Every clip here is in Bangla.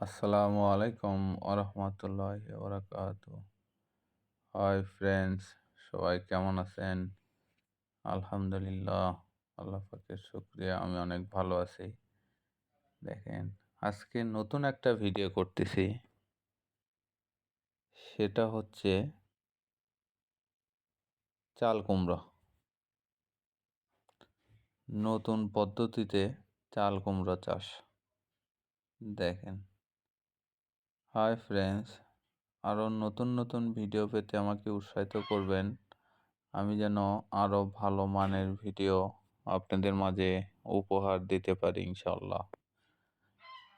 আসসালামু আলাইকুম আরহামতুল্লাহ ওবরাকাত। হাই ফ্রেন্ডস, সবাই কেমন আছেন? আলহামদুলিল্লাহ, আল্লাহ পাকের শুক্রিয়া, আমি অনেক ভালো আছি। দেখেন, আজকে নতুন একটা ভিডিও করতেছি। সেটা হচ্ছে চাল কুমড়ো। নতুন পদ্ধতিতে চাল কুমড়ো চাষ। দেখেন। হাই ফ্রেন্ডস আরও নতুন নতুন ভিডিও পেতে আমাকে উৎসাহিত করবেন। আমি যেন আরও ভালো মানের ভিডিও আপনাদের মাঝে উপহার দিতে পারি ইনশাল্লাহ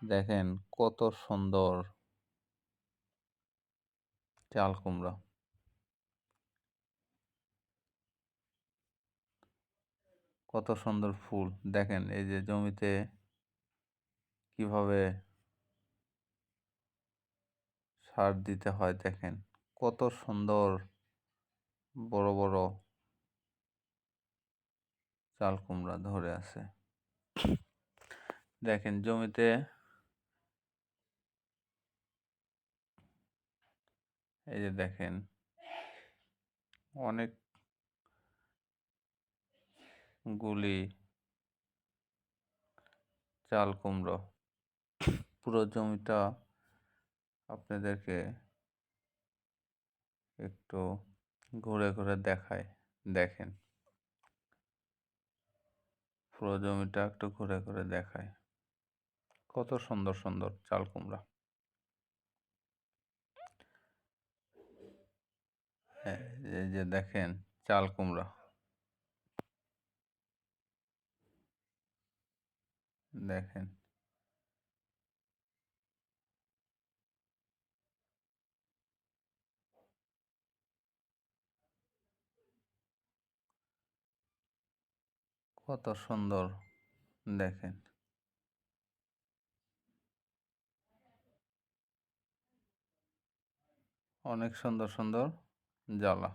দেখেন কত সুন্দর। চাল কুমড়া। কত সুন্দর ফুল। দেখেন এই যে জমিতে কীভাবে সার দিতে হয় দেখেন। কত সুন্দর বড় বড় চাল কুমড়া ধরে আছে। দেখেন জমিতে এই যে দেখেন অনেক গুলি চাল কুমড়ো পুরো জমিটা আপনাদেরকে একটু ঘুরে ঘুরে দেখায়, দেখেন। পুরো জমিটা একটু ঘুরে ঘুরে দেখায়। কত সুন্দর সুন্দর চাল কুমড়া। হ্যাঁ এই যে দেখেন চাল কুমড়া। দেখেন। কত সুন্দর দেখেন। অনেক সুন্দর সুন্দর জ্বালা।